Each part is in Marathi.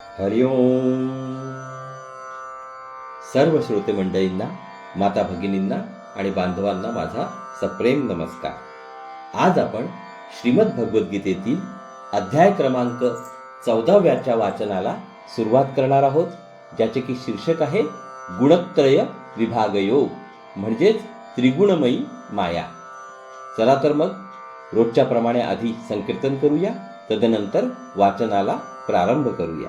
हरिओम सर्व श्रोते मंडळींना माता भगिनींना आणि बांधवांना माझा सप्रेम नमस्कार. आज आपण श्रीमद भगवद्गीतेतील अध्याय क्रमांक चौदाव्याच्या वाचनाला सुरुवात करणार आहोत ज्याचे की शीर्षक आहे गुणत्रय विभागयोग म्हणजेच त्रिगुणमयी माया. चला तर मग रोजच्याप्रमाणे आधी संकीर्तन करूया तदनंतर वाचनाला प्रारंभ करूया.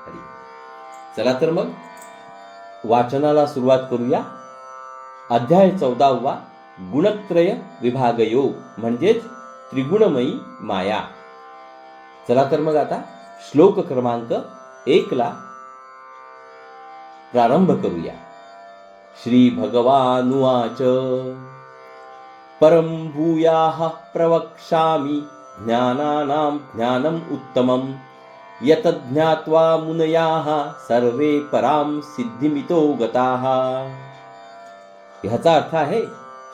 चला तर मग वाचनाला सुरुवात करूया. अध्याय चौदावा गुणत्रय विभाग योग म्हणजेच त्रिगुणमयी माया. चला तर मग आता श्लोक क्रमांक एकला प्रारंभ करूया. श्री भगवानुवाच. परम भूयाः प्रवक्ष्यामि ज्ञानानां ज्ञानम् उत्तमं यतज्ञात्वा मुनयाः सर्वे पराम सिद्धिमितो गताः। ह्याचा अर्थ आहे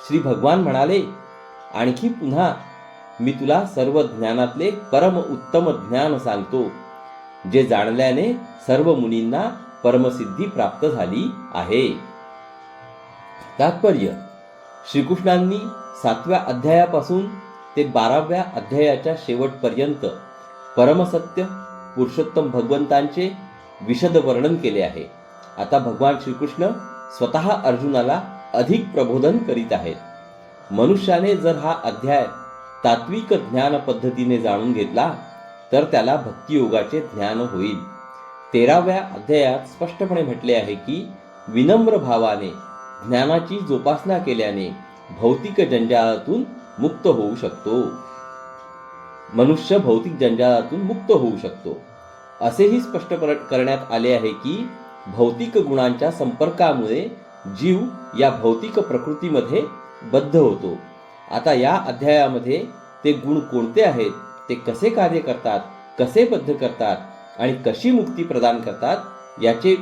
श्री भगवान म्हणाले आणखी पुन्हा मी तुला सर्व ज्ञानातले परम उत्तम ज्ञान सांगतो जे जाणल्याने सर्व मुनींना परमसिद्धी प्राप्त झाली आहे. तात्पर्य श्रीकृष्णांनी सातव्या अध्यायापासून ते बाराव्या अध्यायाच्या शेवटपर्यंत परमसत्य पुरुषोत्तम भगवंतांचे विशद वर्णन केले आहे. आता भगवान श्रीकृष्ण स्वतः अर्जुनाला अधिक प्रबोधन करीत आहेत. मनुष्याने जर हा अध्याय तात्विक ज्ञान पद्धतीने जाणून घेतला तर त्याला भक्तियोगाचे ज्ञान होईल. तेराव्या अध्यायात स्पष्टपणे म्हटले आहे की विनम्र भावाने ज्ञानाची जोपासना केल्याने भौतिक जंजाळातून मुक्त होऊ शकतो. मनुष्य भौतिक जंजाळातून मुक्त होऊ शकतो. असेही स्पष्ट करण्यात आले आहे की भौतिक गुणांच्या संपर्कामुळे जीव या भौतिक प्रकृतीमध्ये बद्ध होतो. आता या अध्यायामध्ये ते गुण कोणते आहेत ते कसे कार्य करतात कसे बद्ध करतात आणि कशी मुक्ती प्रदान करतात याचे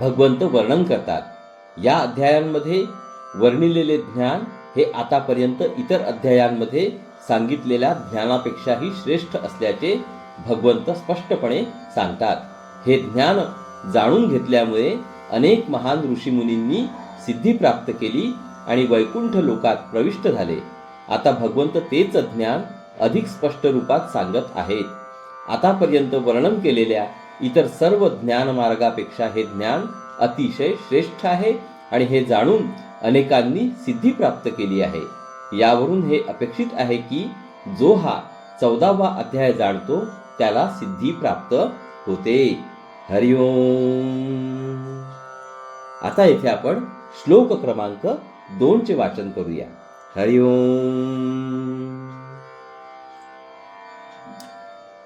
भगवंत वर्णन करतात. या अध्यायांमध्ये वर्णिलेले ज्ञान हे आतापर्यंत इतर अध्यायांमध्ये सांगितलेल्या ज्ञानापेक्षाही श्रेष्ठ असल्याचे भगवंत स्पष्टपणे सांगतात. हे ज्ञान जाणून घेतल्यामुळे अनेक महान ऋषीमुनींनी सिद्धी प्राप्त केली आणि वैकुंठ लोकात प्रविष्ट झाले. आता भगवंत तेच ज्ञान अधिक स्पष्ट रूपात सांगत आहेत. आतापर्यंत वर्णन केलेल्या इतर सर्व ज्ञान मार्गापेक्षा हे ज्ञान अतिशय श्रेष्ठ आहे आणि हे जाणून अनेकांनी सिद्धी प्राप्त केली आहे. यावरून हे अपेक्षित आहे की जो हा चौदावा अध्याय जाणतो त्याला सिद्धी प्राप्त होते. हरिओम आता येथे आपण श्लोक क्रमांक दोन चे वाचन करूया. हरिओम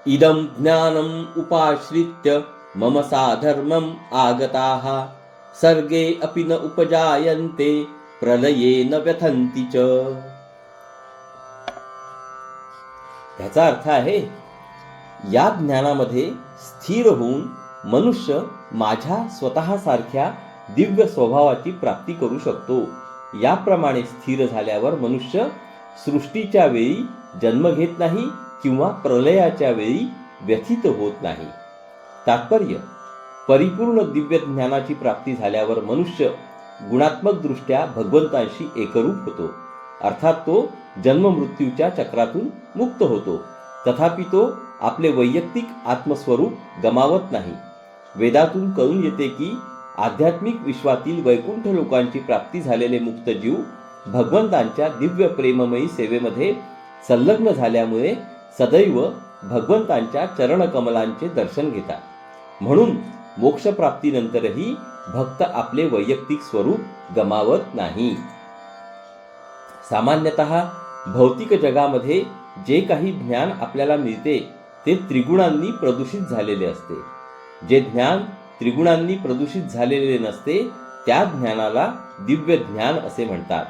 इदं ज्ञानम् उपाश्रित्य मम साधर्मम् आगताः. सर्गे अपि न उपजायन्ते प्रलये न व्यथंती च। ह्याचा अर्थ आहे या ज्ञानामध्ये स्थिर होऊन मनुष्य माझ्या स्वतःसारख्या दिव्य स्वभावाची प्राप्ती करू शकतो. याप्रमाणे स्थिर झाल्यावर मनुष्य सृष्टीच्या वेळी जन्म घेत नाही किंवा प्रलयाच्या वेळी व्यथित होत नाही. तात्पर्य परिपूर्ण दिव्य ज्ञानाची प्राप्ती झाल्यावर मनुष्य गुणात्मक दृष्ट्या भगवंतांशी एकरूप होतो. अर्थात तो जन्ममृत्यूच्या चक्रातून मुक्त होतो. तथापि तो आपले वैयक्तिक आत्मस्वरूप गमावत नाही. वेदातून कळून येते की आध्यात्मिक विश्वातील वैकुंठ लोकांची प्राप्ती झालेले मुक्त जीव भगवंतांच्या दिव्य प्रेममयी सेवेमध्ये संलग्न झाल्यामुळे सदैव भगवंतांच्या चरणकमलांचे दर्शन घेतात. म्हणून मोक्षप्राप्तीनंतरही भक्त आपले वैयक्तिक स्वरूप गमावत नाही. सामान्यतः भौतिक जगामध्ये जे काही ज्ञान आपल्याला मिळते ते त्रिगुणांनी प्रदूषित झालेले असते. जे ज्ञान त्रिगुणांनी प्रदूषित झालेले नसते त्या ज्ञानाला दिव्य ज्ञान असे म्हणतात.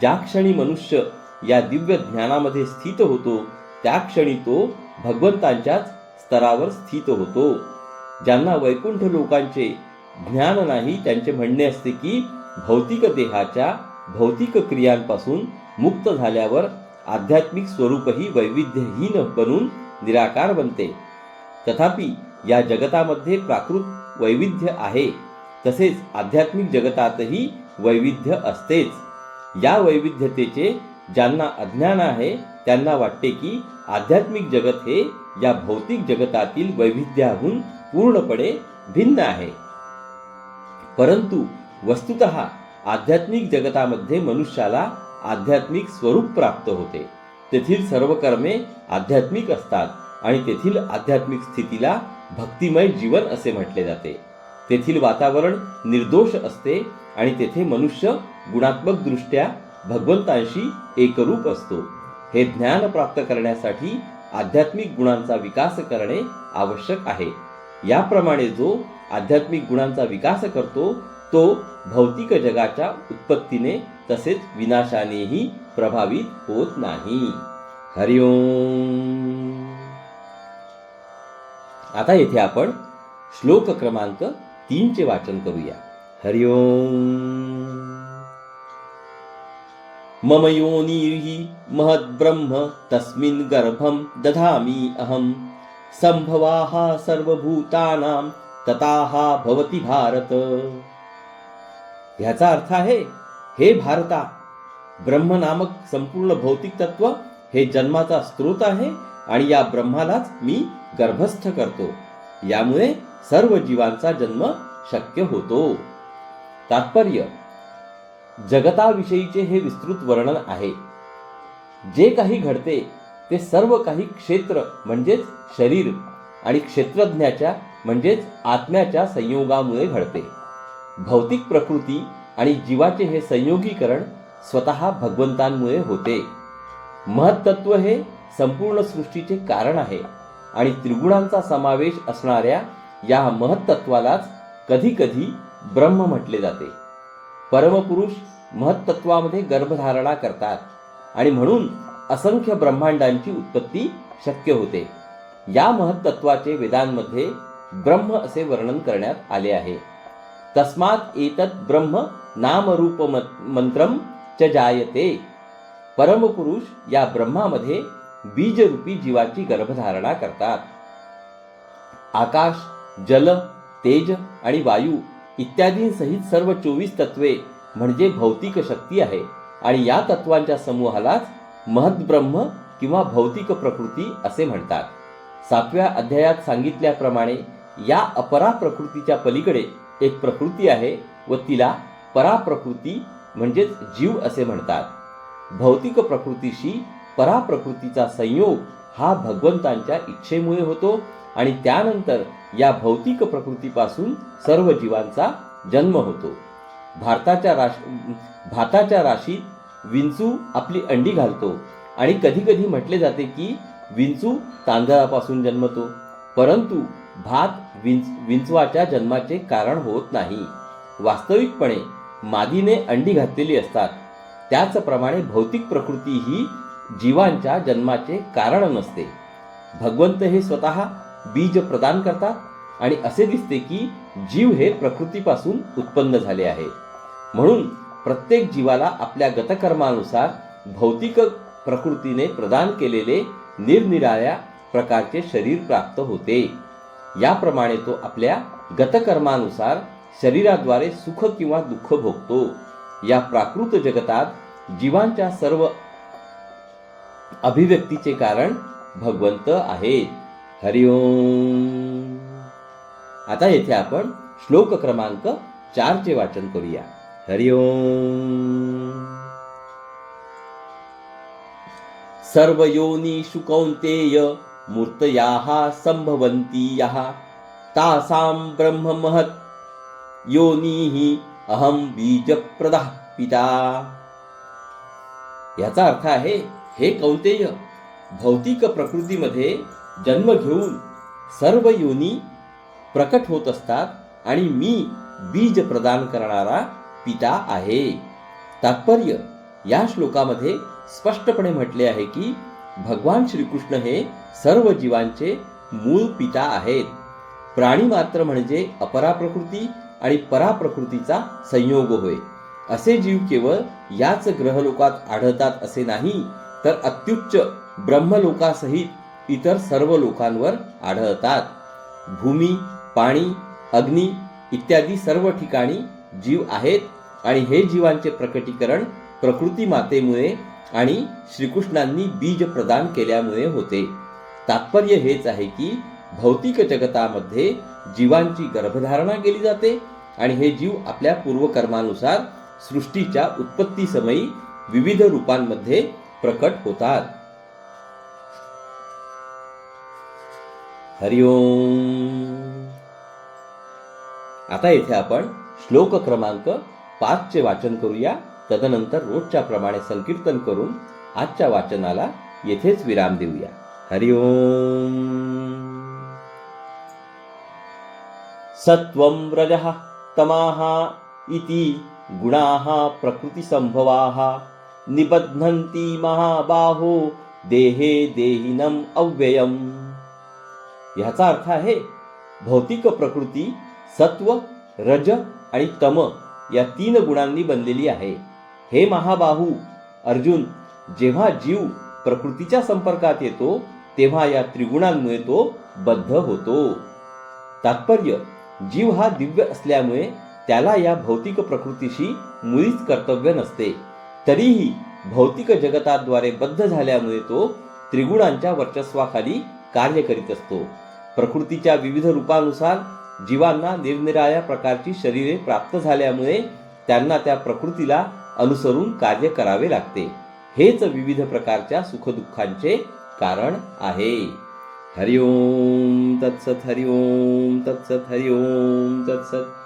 ज्या क्षणी मनुष्य या दिव्य ज्ञानामध्ये स्थित होतो त्या क्षणी तो भगवंतांच्याच स्तरावर स्थित होतो. ज्यांना वैकुंठ लोकांचे ज्ञान नाही त्यांचे म्हणणे असते की भौतिक देहाच्या भौतिक क्रियांपासून मुक्त झाल्यावर आध्यात्मिक स्वरूपही वैविध्यहीन बनून निराकार बनते. तथापि या जगतामध्ये प्राकृत वैविध्य आहे तसेच आध्यात्मिक जगतातही वैविध्य असतेच. या वैविध्यतेचे ज्यांना अज्ञान आहे त्यांना वाटते की आध्यात्मिक जगत हे या भौतिक जगतातील वैविध्याहून पूर्णपणे भिन्न आहे. परंतु वस्तुत आध्यात्मिक जगतामध्ये मनुष्याला आध्यात्मिक स्वरूप प्राप्त होते. तेथील सर्व कर्मे आध्यात्मिक असतात आणि तेथील आध्यात्मिक स्थितीला भक्तिमय जीवन असे म्हटले जाते. तेथील वातावरण निर्दोष असते आणि तेथे मनुष्य गुणात्मक दृष्ट्या भगवंतांशी एकरूप असतो. हे ज्ञान प्राप्त करण्यासाठी आध्यात्मिक गुणांचा विकास करणे आवश्यक आहे. याप्रमाणे जो आध्यात्मिक गुणांचा विकास करतो तो भौतिक जगाच्या उत्पत्तीने तसेच विनाशानेही प्रभावित होत नाही. हरिओम आता येथे आपण श्लोक क्रमांक तीनचे वाचन करूया. हरिओम मम योनिर्हि महद्ब्रह्म तस्मिन् गर्भं दधामि अहं संभवाः सर्वभूतानां तताः भवति भारत. ह्याचा अर्थ आहे हे भारता ब्रह्म नामक संपूर्ण भौतिक तत्व हे जन्माचा स्रोत आहे आणि या ब्रह्मालाच मी गर्भस्थ करतो. यामुळे सर्व जीवांचा जन्म शक्य होतो. तात्पर्य जगताविषयीचे हे विस्तृत वर्णन आहे. जे काही घडते ते सर्व काही क्षेत्र म्हणजेच शरीर आणि क्षेत्रज्ञाच्या म्हणजेच आत्म्याच्या संयोगामुळे घडते. भौतिक प्रकृती आणि जीवाचे हे संयोगीकरण स्वतः भगवंतांमुळे होते. महत्त्व हे संपूर्ण सृष्टीचे कारण आहे आणि त्रिगुणांचा समावेश असणाऱ्या या महत्त्वालाच कधी कधी ब्रह्म म्हटले जाते. परमपुरुष महत्त्वामध्ये गर्भधारणा करतात आणि म्हणून असंख्य ब्रह्मांडांची उत्पत्ती शक्य होते. या महत्त्वाचे वेदांमध्ये ब्रह्म असे वर्णन करण्यात आले आहे. तस्मात एतत् ब्रह्म नामरूप मंत्रम च जायते. परमपुरुष या ब्रह्मामध्ये बीजरूपी जीवाची गर्भधारणा करतात. आकाश जल तेज आणि वायू इत्यादींसहित सर्व चोवीस तत्वे म्हणजे भौतिक शक्ती आहे आणि या तत्वांच्या समूहालाच महद्ब्रह्म किंवा भौतिक प्रकृती असे म्हणतात. सातव्या अध्यायात सांगितल्याप्रमाणे या अपरा प्रकृतीच्या पलीकडे एक प्रकृती आहे व तिला पराप्रकृती म्हणजेच जीव असे म्हणतात. भौतिक प्रकृतीशी पराप्रकृतीचा संयोग हा भगवंतांच्या इच्छेमुळे होतो आणि त्यानंतर या भौतिक प्रकृतीपासून सर्व जीवांचा जन्म होतो. भारताच्या राश भाताच्या राशीत विंचू आपली अंडी घालतो. आणि कधीकधी म्हटले जाते की विंचू तांदळापासून जन्मतो. परंतु भात विंच विंचवाच्या जन्माचे कारण होत नाही. वास्तविकपणे मादीने अंडी घातलेली असतात. त्याचप्रमाणे भौतिक प्रकृती ही जीवांच्या जन्माचे कारण नसते. भगवंत हे स्वतः बीज प्रदान करतात आणि असे दिसते की जीव हे प्रकृतीपासून उत्पन्न झाले आहे. म्हणून प्रत्येक जीवाला आपल्या गतकर्मानुसार भौतिक प्रकृतीने प्रदान केलेले निरनिराळ्या प्रकारचे शरीर प्राप्त होते. याप्रमाणे तो आपल्या गतकर्मानुसार शरीराद्वारे सुख किंवा दुःख भोगतो. या प्राकृत जगतात जीवांच्या सर्व अभिव्यक्तीचे कारण भगवंत आहेत. हरिओम आता येथे आपण श्लोक क्रमांक चारचे वाचन करूया. हरिओम सर्व योनिषु कौन्तेय मूर्तयाः संभवन्ति यः। तासां ब्रह्म महत्। योनिः अहम बीजप्रदः पिता। याचा अर्थ आहे हे कौंतेय भौतिक प्रकृतीमध्ये जन्म घेऊन सर्व योनी प्रकट होत असतात आणि मी बीज प्रदान करणारा पिता आहे. तात्पर्य या श्लोकामध्ये स्पष्टपणे म्हटले आहे की भगवान श्रीकृष्ण हे सर्व जीवांचे मूळ पिता आहेत. प्राणी मात्र म्हणजे अपरा प्रकृती आणि पराप्रकृतीचा संयोग होय. असे जीव केवळ याच ग्रहलोकात आढळतात असे नाही तर अत्युच्च ब्रह्मलोकासहित इतर सर्व लोकांवर आढळतात. भूमी पाणी अग्नी इत्यादी सर्व ठिकाणी जीव आहेत. आणि हे जीवांचे प्रकटीकरण प्रकृती मातेमुळे आणि श्रीकृष्णांनी बीज प्रदान केल्यामुळे होते. तात्पर्य हेच आहे की भौतिक जगतामध्ये जीवांची गर्भधारणा केली जाते आणि हे जीव आपल्या पूर्वकर्मानुसार सृष्टीच्या उत्पत्तीसमयी विविध रूपांमध्ये प्रकट होतात. हरिओम आता येथे आपण श्लोक क्रमांक पाच चे वाचन करूया. तदनंतर रोजच्या प्रमाणे संकीर्तन करून आजच्या वाचनाला येथेच विराम देऊया. हरिओम सत्वं रजः तमाः इति गुणाः प्रकृतिसम्भवाः। निबध्नन्ति महाबाहो देहे देहिनम अव्ययम। ह्याचा अर्थ आहे भौतिक प्रकृती सत्व रज आणि तम या तीन गुणांनी बनलेली आहे. हे महाबाहू अर्जुन जेव्हा जीव प्रकृतीच्या संपर्कात येतो तेव्हा या त्रिगुणांमुळे तो बद्ध होतो. तात्पर्य जीव हा दिव्य असल्यामुळे त्याला या भौतिक प्रकृतीशी मुळीच कर्तव्य नसते. तरीही भौतिक जगताद्वारे बद्ध झाल्यामुळे तो त्रिगुणांच्या वर्चस्वाखाली कार्य करीत असतो. प्रकृतीच्या विविध रूपानुसार जीवांना निरनिराळ्या प्रकारची शरीरे प्राप्त झाल्यामुळे त्यांना त्या प्रकृतीला अनुसरून कार्य करावे लागते. हेच विविध प्रकारच्या सुखदुःखांचे कारण आहे. हरिओम तत्सत हरिओम तत्सत हरिओम तत्सत.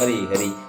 हरे हरे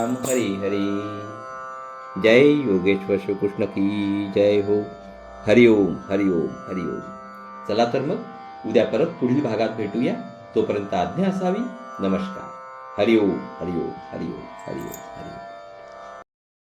राम हरी हरी। जय योगेश्वर श्रीकृष्ण की जय हो। हरिओम हरिओम हरिओम चला तर मग उद्या परत पुढील भागात भेटूया. तोपर्यंत आज्ञा असावी. नमस्कार. हरिओम हरिओम हरिओम हरिओम हरिओम